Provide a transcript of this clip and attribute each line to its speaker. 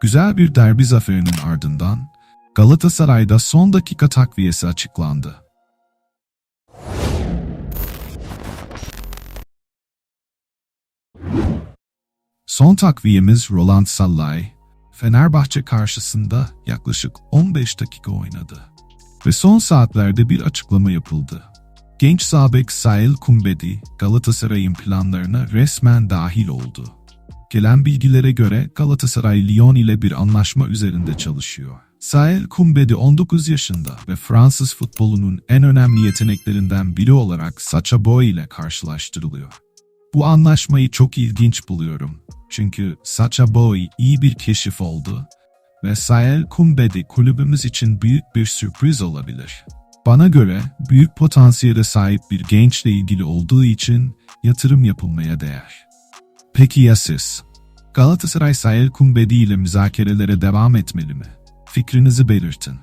Speaker 1: Güzel bir derbi zaferinin ardından Galatasaray'da son dakika takviyesi açıklandı. Son takviyemiz Roland Sallay, Fenerbahçe karşısında yaklaşık 15 dakika oynadı. Ve son saatlerde bir açıklama yapıldı. Genç sabek Sail Kumbedi, Galatasaray'ın planlarına resmen dahil oldu. Gelen bilgilere göre Galatasaray Lyon ile bir anlaşma üzerinde çalışıyor. Sael Kumbedi 19 yaşında ve Fransız futbolunun en önemli yeteneklerinden biri olarak Sacha Boey ile karşılaştırılıyor. Bu anlaşmayı çok ilginç buluyorum. Çünkü Sacha Boey iyi bir keşif oldu ve Sael Kumbedi kulübümüz için büyük bir sürpriz olabilir. Bana göre büyük potansiyele sahip bir gençle ilgili olduğu için yatırım yapılmaya değer. Peki ya siz? Galatasaray Sael Kumbedi ile müzakerelere devam etmeli mi? Fikrinizi belirtin.